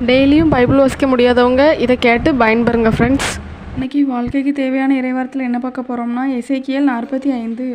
டெய்லியும் பைபிள் வாசிக்க முடியாதவங்க இதை கேட்டு பயன்பெறுங்க ஃப்ரெண்ட்ஸ் இன்றைக்கி வாழ்க்கைக்கு தேவையான இறைவாரத்தில் என்ன பார்க்க போகிறோம்னா இசைக்கியல் நாற்பத்தி ஐந்து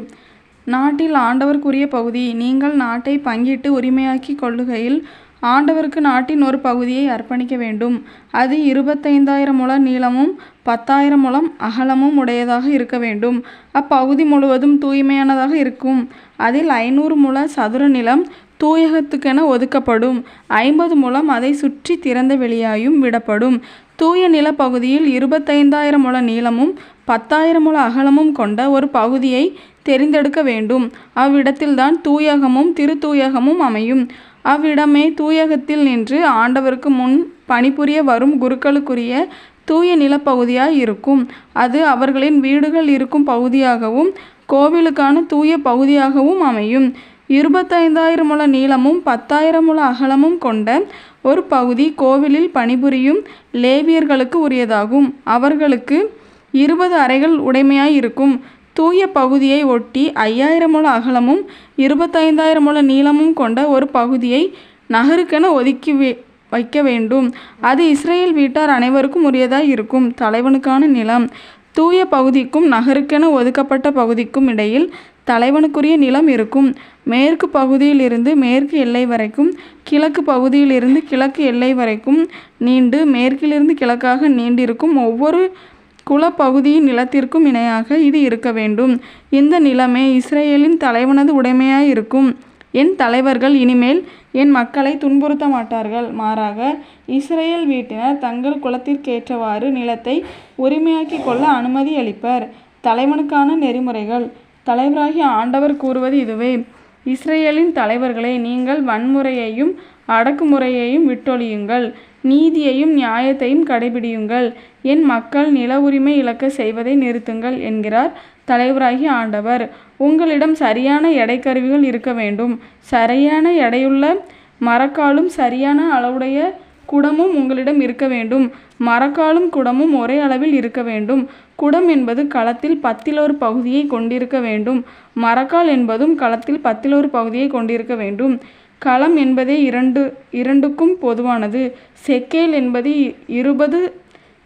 நாட்டில் ஆண்டவருக்குரிய பகுதி நீங்கள் நாட்டை பங்கிட்டு உரிமையாக்கி கொள்ளுகையில் ஆண்டவருக்கு நாட்டின் ஒரு பகுதியை அர்ப்பணிக்க வேண்டும். அது இருபத்தைந்தாயிரம் முழ நீளமும் பத்தாயிரம் முழம் அகலமும் உடையதாக இருக்க வேண்டும். அப்பகுதி முழுவதும் தூய்மையானதாக இருக்கும். அதில் ஐநூறு முழ சதுர நிலம் தூயகத்துக்கென ஒதுக்கப்படும். ஐம்பது முழம் அதை சுற்றி திறந்த வெளியாயும் விடப்படும். தூய நிலப்பகுதியில் இருபத்தைந்தாயிரம் முழ நீளமும் பத்தாயிரம் முழ அகலமும் கொண்ட ஒரு பகுதியை தெரிந்தெடுக்க வேண்டும். அவ்விடத்தில்தான் தூயகமும் திருத்தூயகமும் அமையும். அவ்விடமே தூயகத்தில் நின்று ஆண்டவருக்கு முன் பணிபுரிய வரும் குருக்களுக்குரிய தூய நிலப்பகுதியாய் இருக்கும். அது அவர்களின் வீடுகள் இருக்கும் பகுதியாகவும் கோவிலுக்கான தூய பகுதியாகவும் அமையும். இருபத்தைந்தாயிரம் முழ நீளமும் பத்தாயிரம் முழ அகலமும் கொண்ட ஒரு பகுதி கோவிலில் பணிபுரியும் லேவியர்களுக்கு உரியதாகும். அவர்களுக்கு இருபது அறைகள் உடைமையாய் இருக்கும். தூய பகுதியை ஒட்டி ஐயாயிரம் முழ அகலமும் இருபத்தைந்தாயிரம் முழ நீளமும் கொண்ட ஒரு பகுதியை நகருக்கென ஒதுக்கி வைக்க வேண்டும். அது இஸ்ரேல் வீட்டார் அனைவருக்கும் உரியதாய் இருக்கும். தலைவனுக்கான நிலம் தூய பகுதிக்கும் நகருக்கென ஒதுக்கப்பட்ட பகுதிக்கும் இடையில் தலைவனுக்குரிய நிலம் இருக்கும். மேற்கு பகுதியிலிருந்து மேற்கு எல்லை வரைக்கும் கிழக்கு பகுதியிலிருந்து கிழக்கு எல்லை வரைக்கும் நீண்டு மேற்கிலிருந்து கிழக்காக நீண்டிருக்கும் ஒவ்வொரு குலப்பகுதியின் நிலத்திற்கும் இணையாக இது இருக்க வேண்டும். இந்த நிலமே இஸ்ரேலின் தலைவனது உடைமையாய் இருக்கும் என் தலைவர்கள் இனிமேல் என் மக்களை துன்புறுத்த மாட்டார்கள். மாறாக இஸ்ரேல் வீட்டினர் தங்கள் குலத்திற்கேற்றவாறு நிலத்தை உரிமையாக்கிக் கொள்ள அனுமதி அளிப்பர். தலைவனுக்கான நெறிமுறைகள். தலைவராகிய ஆண்டவர் கூறுவது இதுவே. இஸ்ரேலின் தலைவர்களே நீங்கள் வன்முறையையும் அடக்குமுறையையும் விட்டொழியுங்கள். நீதியையும் நியாயத்தையும் கடைபிடியுங்கள். என் மக்கள் நில உரிமை இழக்க செய்வதை நிறுத்துங்கள் என்கிறார் தலைவராகி ஆண்டவர். உங்களிடம் சரியான எடைக்கருவிகள் இருக்க வேண்டும். சரியான எடையுள்ள மரக்காலும் சரியான அளவுடைய குடமும் உங்களிடம் இருக்க வேண்டும். மரக்காலும் குடமும் ஒரே அளவில் இருக்க வேண்டும். குடம் என்பது களத்தில் பத்தில் ஒரு பகுதியை கொண்டிருக்க வேண்டும். மரக்கால் என்பதும் களத்தில் பத்தில் ஒரு பகுதியை கொண்டிருக்க வேண்டும். களம் என்பதே இரண்டு இரண்டுக்கும் பொதுவானது. செக்கேல் என்பது இருபது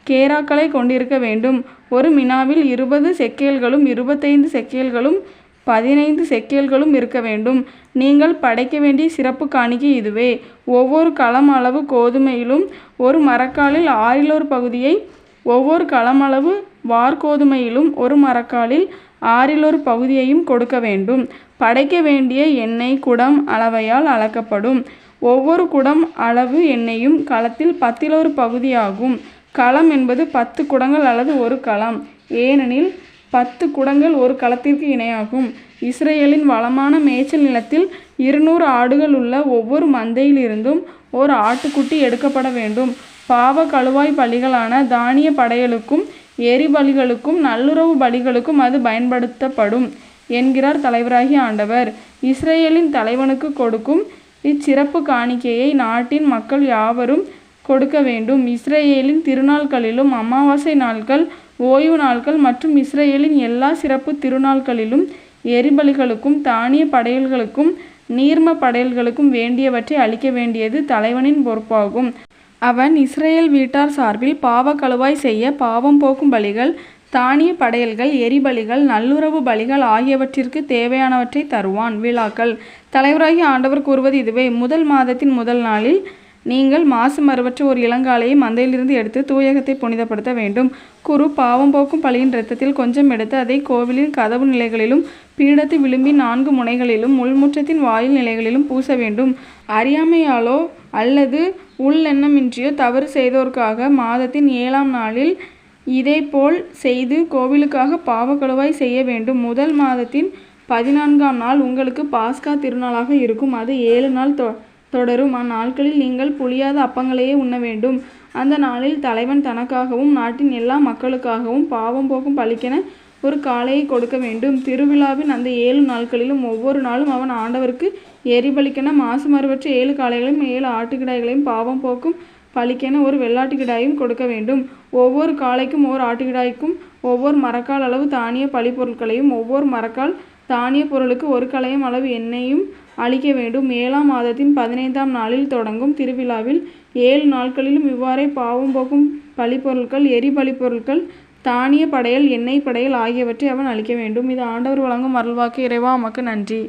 கேராக்களை கொண்டிருக்க வேண்டும். ஒரு மினாவில் இருபது செக்கேல்களும் இருபத்தைந்து செக்கேல்களும் பதினைந்து செக்கேல்களும் இருக்க வேண்டும். நீங்கள் படைக்க வேண்டிய சிறப்பு காணிக்கை இதுவே. ஒவ்வொரு களம் அளவு கோதுமையிலும் ஒரு மரக்காலில் ஆறிலொரு பகுதியை ஒவ்வொரு களமளவு வார்கோதுமையிலும் ஒரு மரக்காலில் ஆறிலொரு பகுதியையும் கொடுக்க வேண்டும். படைக்க வேண்டிய எண்ணெய் குடம் அளவையால் அளக்கப்படும். ஒவ்வொரு குடம் அளவு எண்ணெயும் களத்தில் பத்திலொரு பகுதியாகும். களம் என்பது பத்து குடங்கள் அல்லது ஒரு களம். ஏனெனில் பத்து குடங்கள் ஒரு களத்திற்கு இணையாகும். இஸ்ரேலின் வளமான மேய்ச்சல் நிலத்தில் இருநூறு ஆடுகள் உள்ள ஒவ்வொரு மந்தையிலிருந்தும் ஒரு ஆட்டுக்குட்டி எடுக்கப்பட வேண்டும். பாவ கழுவாய் பலிகளான தானிய படையலுக்கும் எரி பலிகளுக்கும் நல்லுறவு பலிகளுக்கும் அது பயன்படுத்தப்படும் என்கிறார் தலைவராகிய ஆண்டவர். இஸ்ரேலின் தலைவனுக்கு கொடுக்கும் இச்சிறப்பு காணிக்கையை நாட்டின் மக்கள் யாவரும் கொடுக்க வேண்டும். இஸ்ரேலின் திருநாட்களிலும் அமாவாசை நாட்கள் ஓய்வு நாட்கள் மற்றும் இஸ்ரேலின் எல்லா சிறப்பு திருநாட்களிலும் எரிபலிகளுக்கும் தானிய படையல்களுக்கும் நீர்ம படையல்களுக்கும் வேண்டியவற்றை அளிக்க வேண்டியது தலைவனின் பொறுப்பாகும். அவன் இஸ்ரேல் வீட்டார் சார்பில் பாவ கழுவாய் செய்ய பாவம் போக்கும் பலிகள் தானிய படையல்கள் எரிபலிகள் நல்லுறவு பலிகள் ஆகியவற்றிற்கு தேவையானவற்றை தருவான். விழாக்கள். தலைவராகி ஆண்டவர் கூறுவது இதுவே. முதல் மாதத்தின் முதல் நாளில் நீங்கள் மாசு மறுவற்ற ஒரு இளங்காலையை மந்தையிலிருந்து எடுத்து தூயகத்தை புனிதப்படுத்த வேண்டும். குரு பாவம் போக்கும் பழியின் இரத்தத்தில் கொஞ்சம் எடுத்து அதை கோவிலின் கதவு நிலைகளிலும் பீடத்து விளிம்பி நான்கு முனைகளிலும் உள்முற்றத்தின் வாயில் நிலைகளிலும் பூச வேண்டும். அறியாமையாலோ அல்லது உள்ளெண்ணமின்றியோ தவறு செய்தோருக்காக மாதத்தின் ஏழாம் நாளில் இதேபோல் செய்து கோவிலுக்காக பாவக்கழுவாய் செய்ய வேண்டும். முதல் மாதத்தின் பதினான்காம் நாள் உங்களுக்கு பாஸ்கா திருநாளாக இருக்கும். அது ஏழு நாள் தொ தொடரும். அந்நாட்களில் நீங்கள் புளியாத அப்பங்களையே உண்ண வேண்டும். அந்த நாளில் தலைவன் தனக்காகவும் நாட்டின் எல்லா மக்களுக்காகவும் பாவம் போக்கும் பலிக்கென ஒரு காளையை கொடுக்க வேண்டும். திருவிழாவின் அந்த ஏழு நாட்களிலும் ஒவ்வொரு நாளும் அவன் ஆண்டவருக்கு எரிபலிக்கென மாசு மறுவற்ற ஏழு காளைகளையும் ஏழு ஆட்டுக்கிடாய்களையும் பாவம் போக்கும் பலிக்கென ஒரு வெள்ளாட்டுக்கிடாயும் கொடுக்க வேண்டும். ஒவ்வொரு காளைக்கும் ஓர் ஆட்டுக்கிடாய்க்கும் ஒவ்வொரு மரக்கால் அளவு தானிய பழிப்பொருட்களையும் ஒவ்வொரு மரக்கால் தானிய பொருளுக்கு ஒரு களையும் அளவு எண்ணெயும் அளிக்க வேண்டும். ஏழாம் மாதத்தின் பதினைந்தாம் நாளில் தொடங்கும் திருவிழாவில் ஏழு நாட்களிலும் இவ்வாறே பாவம் போக்கும் பழிப்பொருட்கள் எரி பலிப்பொருட்கள் தானிய படையல் எண்ணெய் படையல் ஆகியவற்றை அவன் அளிக்க வேண்டும். இது ஆண்டவர் வழங்கும் அருள்வாக்கு. இறைவா உமக்கு நன்றி.